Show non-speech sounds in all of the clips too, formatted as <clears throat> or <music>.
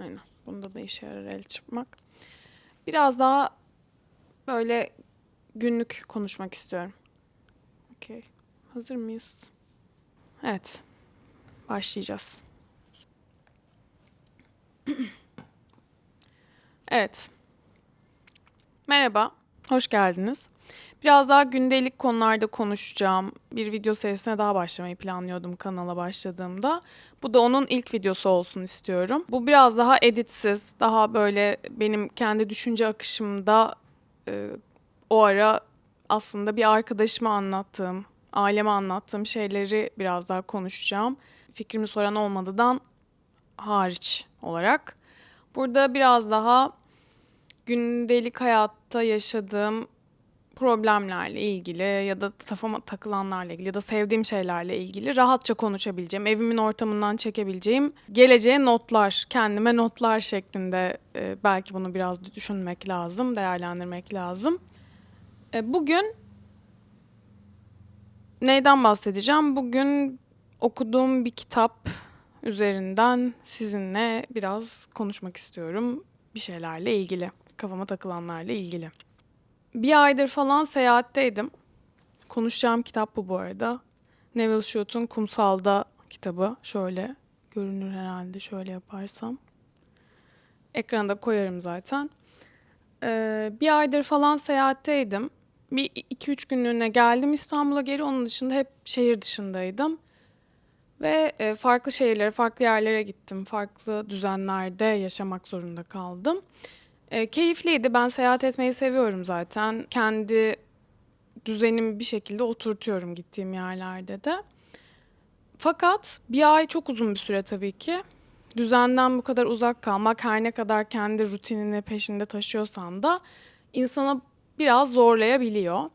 Aynen. Bunda da işe yarar el çırpmak. Biraz daha böyle günlük konuşmak istiyorum. Okey. Hazır mıyız? Evet. Başlayacağız. <clears throat> evet. Merhaba. Hoş geldiniz. Biraz daha gündelik konularda konuşacağım. Bir video serisine daha başlamayı planlıyordum kanala başladığımda. Bu da onun ilk videosu olsun istiyorum. Bu biraz daha editsiz, daha böyle benim kendi düşünce akışımda e, o ara aslında bir arkadaşıma anlattığım, aileme anlattığım şeyleri biraz daha konuşacağım. Fikrimi soran olmadıdan hariç olarak. Burada biraz daha gündelik hayatta yaşadığım problemlerle ilgili ya da kafama takılanlarla ilgili ya da sevdiğim şeylerle ilgili rahatça konuşabileceğim, evimin ortamından çekebileceğim geleceğe notlar, kendime notlar şeklinde e, belki bunu biraz düşünmek lazım, değerlendirmek lazım. E, bugün neyden bahsedeceğim? Bugün okuduğum bir kitap üzerinden sizinle biraz konuşmak istiyorum bir şeylerle ilgili, kafama takılanlarla ilgili. Bir aydır falan seyahatteydim. Konuşacağım kitap bu bu arada. Neville Shute'un Kumsal'da kitabı. Şöyle görünür herhalde şöyle yaparsam. Ekranda koyarım zaten. Ee, bir aydır falan seyahatteydim. Bir iki üç günlüğüne geldim İstanbul'a geri. Onun dışında hep şehir dışındaydım. Ve e, farklı şehirlere, farklı yerlere gittim. Farklı düzenlerde yaşamak zorunda kaldım. E, keyifliydi. Ben seyahat etmeyi seviyorum zaten. Kendi düzenimi bir şekilde oturtuyorum gittiğim yerlerde de. Fakat bir ay çok uzun bir süre tabii ki. Düzenden bu kadar uzak kalmak her ne kadar kendi rutinini peşinde taşıyorsan da insana biraz zorlayabiliyor.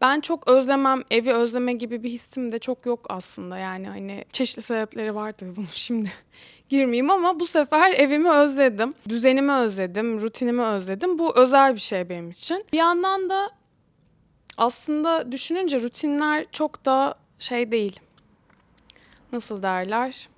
Ben çok özlemem, evi özleme gibi bir hissim de çok yok aslında. Yani hani çeşitli sebepleri var tabii bunun <laughs> şimdi girmeyeyim ama bu sefer evimi özledim. Düzenimi özledim, rutinimi özledim. Bu özel bir şey benim için. Bir yandan da aslında düşününce rutinler çok da şey değil. Nasıl derler?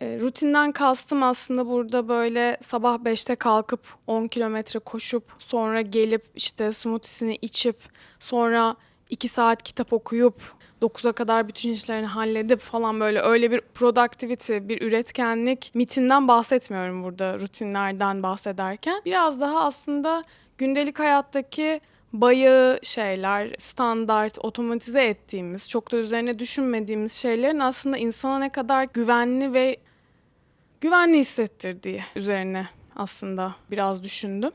E, rutinden kastım aslında burada böyle sabah 5'te kalkıp 10 kilometre koşup sonra gelip işte smoothiesini içip sonra 2 saat kitap okuyup 9'a kadar bütün işlerini halledip falan böyle öyle bir productivity, bir üretkenlik mitinden bahsetmiyorum burada rutinlerden bahsederken. Biraz daha aslında gündelik hayattaki bayağı şeyler, standart, otomatize ettiğimiz, çok da üzerine düşünmediğimiz şeylerin aslında insana ne kadar güvenli ve güvenli hissettirdiği üzerine aslında biraz düşündüm.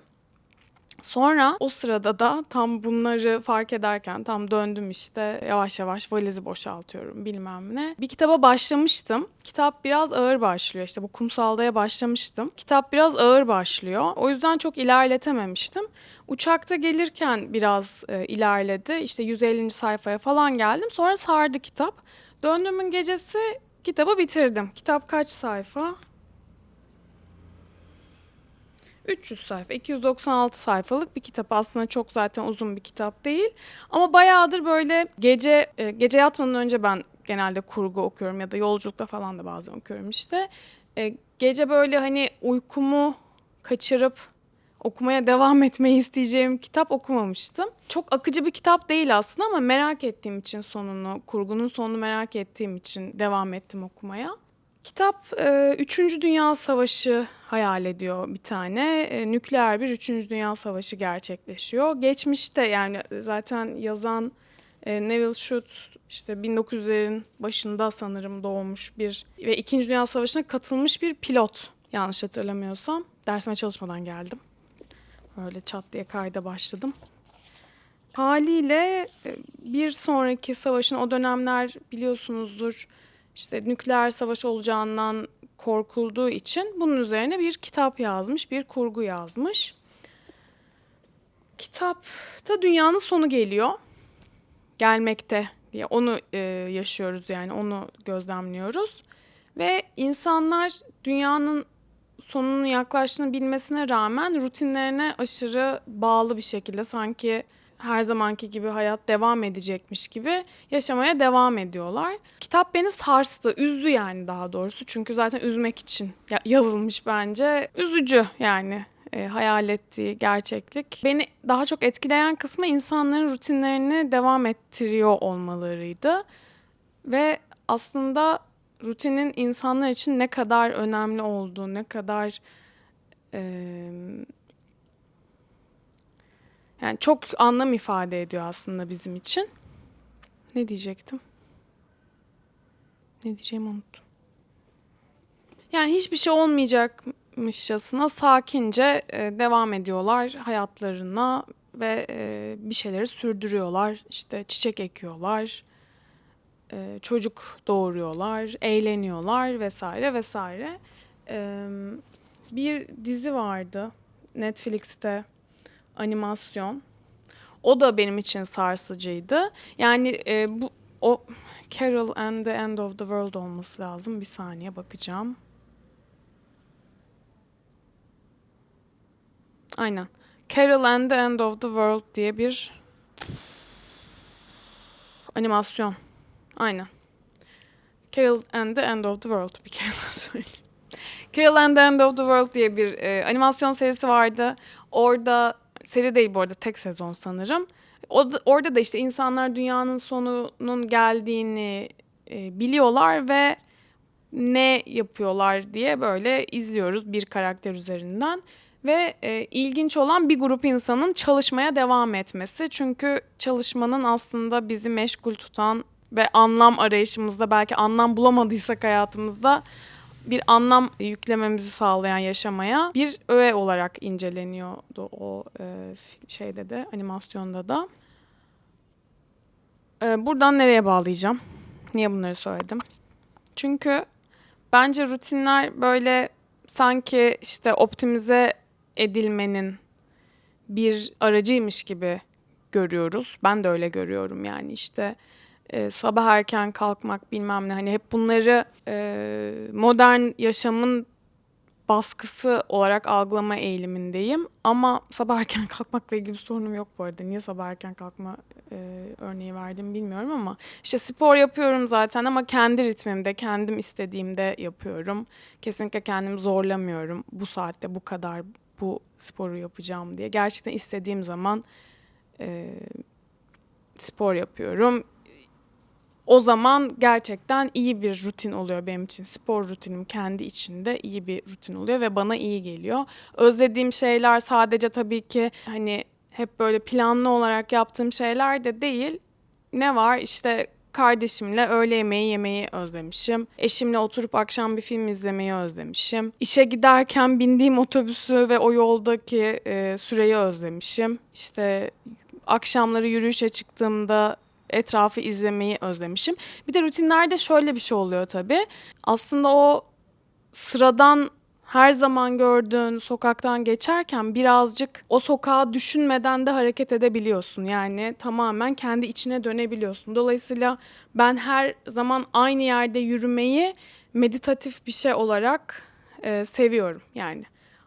Sonra o sırada da tam bunları fark ederken tam döndüm işte yavaş yavaş valizi boşaltıyorum bilmem ne. Bir kitaba başlamıştım. Kitap biraz ağır başlıyor işte bu kumsaldaya başlamıştım. Kitap biraz ağır başlıyor. O yüzden çok ilerletememiştim. Uçakta gelirken biraz e, ilerledi. İşte 150. sayfaya falan geldim. Sonra sardı kitap. Döndüğümün gecesi kitabı bitirdim. Kitap kaç sayfa? 300 sayfa, 296 sayfalık bir kitap. Aslında çok zaten uzun bir kitap değil. Ama bayağıdır böyle gece e, gece yatmadan önce ben genelde kurgu okuyorum ya da yolculukta falan da bazen okuyorum işte. E, gece böyle hani uykumu kaçırıp okumaya devam etmeyi isteyeceğim kitap okumamıştım. Çok akıcı bir kitap değil aslında ama merak ettiğim için sonunu, kurgunun sonunu merak ettiğim için devam ettim okumaya. Kitap e, Üçüncü Dünya Savaşı hayal ediyor bir tane. E, nükleer bir Üçüncü Dünya Savaşı gerçekleşiyor. Geçmişte yani zaten yazan e, Neville Shute işte 1900'lerin başında sanırım doğmuş bir ve İkinci Dünya Savaşı'na katılmış bir pilot yanlış hatırlamıyorsam. Dersime çalışmadan geldim. Öyle çat diye kayda başladım. Haliyle e, bir sonraki savaşın o dönemler biliyorsunuzdur işte nükleer savaş olacağından korkulduğu için bunun üzerine bir kitap yazmış, bir kurgu yazmış. Kitapta dünyanın sonu geliyor. Gelmekte diye onu e, yaşıyoruz yani onu gözlemliyoruz. Ve insanlar dünyanın sonunun yaklaştığını bilmesine rağmen rutinlerine aşırı bağlı bir şekilde sanki her zamanki gibi hayat devam edecekmiş gibi yaşamaya devam ediyorlar. Kitap beni sarstı, üzdü yani daha doğrusu. Çünkü zaten üzmek için ya- yazılmış bence. Üzücü yani e, hayal ettiği gerçeklik. Beni daha çok etkileyen kısmı insanların rutinlerini devam ettiriyor olmalarıydı. Ve aslında rutinin insanlar için ne kadar önemli olduğu, ne kadar e, yani çok anlam ifade ediyor aslında bizim için. Ne diyecektim? Ne diyeceğimi unuttum. Yani hiçbir şey olmayacakmışçasına sakince e, devam ediyorlar hayatlarına ve e, bir şeyleri sürdürüyorlar. İşte çiçek ekiyorlar, e, çocuk doğuruyorlar, eğleniyorlar vesaire vesaire. Bir dizi vardı Netflix'te animasyon. O da benim için sarsıcıydı. Yani e, bu o Carol and the End of the World olması lazım. Bir saniye bakacağım. Aynen. Carol and the End of the World diye bir animasyon. Aynen. Carol and the End of the World bir kere <laughs> söyleyeyim. Carol and the End of the World diye bir e, animasyon serisi vardı. Orada seri değil bu arada tek sezon sanırım. O da- orada da işte insanlar dünyanın sonunun geldiğini e, biliyorlar ve ne yapıyorlar diye böyle izliyoruz bir karakter üzerinden. Ve e, ilginç olan bir grup insanın çalışmaya devam etmesi. Çünkü çalışmanın aslında bizi meşgul tutan ve anlam arayışımızda belki anlam bulamadıysak hayatımızda bir anlam yüklememizi sağlayan yaşamaya bir öğe olarak inceleniyordu o e, şeyde de animasyonda da. E, buradan nereye bağlayacağım? Niye bunları söyledim? Çünkü bence rutinler böyle sanki işte optimize edilmenin bir aracıymış gibi görüyoruz. Ben de öyle görüyorum yani işte e, sabah erken kalkmak bilmem ne hani hep bunları e, modern yaşamın baskısı olarak algılama eğilimindeyim. Ama sabah erken <laughs> kalkmakla ilgili bir sorunum yok bu arada. Niye sabah erken kalkma e, örneği verdim bilmiyorum ama işte spor yapıyorum zaten ama kendi ritmimde, kendim istediğimde yapıyorum. Kesinlikle kendimi zorlamıyorum. Bu saatte bu kadar bu sporu yapacağım diye. Gerçekten istediğim zaman e, spor yapıyorum. O zaman gerçekten iyi bir rutin oluyor benim için. Spor rutinim kendi içinde iyi bir rutin oluyor ve bana iyi geliyor. Özlediğim şeyler sadece tabii ki hani hep böyle planlı olarak yaptığım şeyler de değil. Ne var? İşte kardeşimle öğle yemeği yemeyi özlemişim. Eşimle oturup akşam bir film izlemeyi özlemişim. İşe giderken bindiğim otobüsü ve o yoldaki e, süreyi özlemişim. İşte akşamları yürüyüşe çıktığımda etrafı izlemeyi özlemişim. Bir de rutinlerde şöyle bir şey oluyor tabii. Aslında o sıradan her zaman gördüğün sokaktan geçerken birazcık o sokağı düşünmeden de hareket edebiliyorsun. Yani tamamen kendi içine dönebiliyorsun. Dolayısıyla ben her zaman aynı yerde yürümeyi meditatif bir şey olarak e, seviyorum yani.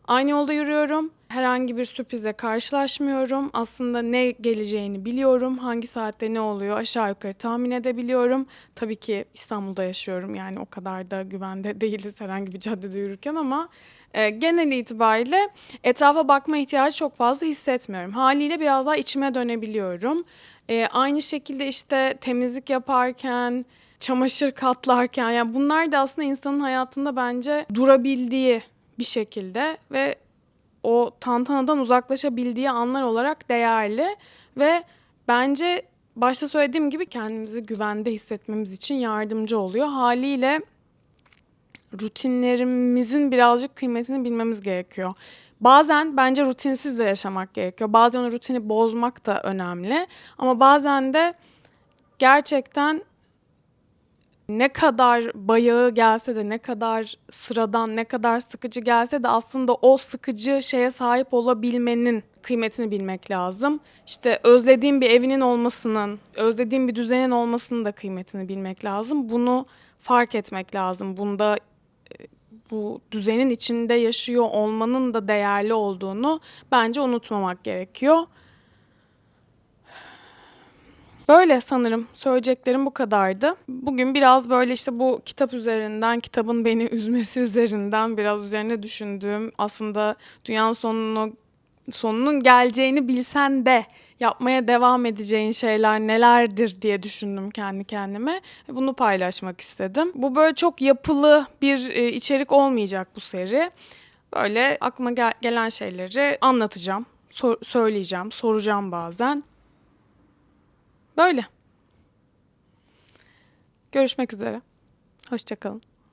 Aynı yolda yürüyorum. Herhangi bir sürprizle karşılaşmıyorum. Aslında ne geleceğini biliyorum. Hangi saatte ne oluyor aşağı yukarı tahmin edebiliyorum. Tabii ki İstanbul'da yaşıyorum yani o kadar da güvende <laughs> değiliz herhangi bir caddede yürürken ama e, genel itibariyle etrafa bakma ihtiyacı çok fazla hissetmiyorum. Haliyle biraz daha içime dönebiliyorum. E, aynı şekilde işte temizlik yaparken, çamaşır katlarken yani bunlar da aslında insanın hayatında bence durabildiği bir şekilde ve o tantanadan uzaklaşabildiği anlar olarak değerli ve bence başta söylediğim gibi kendimizi güvende hissetmemiz için yardımcı oluyor. Haliyle rutinlerimizin birazcık kıymetini bilmemiz gerekiyor. Bazen bence rutinsiz de yaşamak gerekiyor. Bazen o rutini bozmak da önemli. Ama bazen de gerçekten ne kadar bayağı gelse de ne kadar sıradan ne kadar sıkıcı gelse de aslında o sıkıcı şeye sahip olabilmenin kıymetini bilmek lazım. İşte özlediğim bir evinin olmasının, özlediğim bir düzenin olmasının da kıymetini bilmek lazım. Bunu fark etmek lazım. Bunda e, bu düzenin içinde yaşıyor olmanın da değerli olduğunu bence unutmamak gerekiyor. Böyle sanırım söyleyeceklerim bu kadardı. Bugün biraz böyle işte bu kitap üzerinden, kitabın beni <laughs> üzmesi üzerinden biraz üzerine düşündüğüm aslında dünyanın sonunu sonunun geleceğini bilsen de yapmaya devam edeceğin şeyler nelerdir diye düşündüm kendi kendime. Bunu paylaşmak istedim. Bu böyle çok yapılı bir e, içerik olmayacak bu seri. Böyle aklıma gel- gelen şeyleri anlatacağım, sor- söyleyeceğim, soracağım bazen. Böyle. Görüşmek üzere. Hoşçakalın.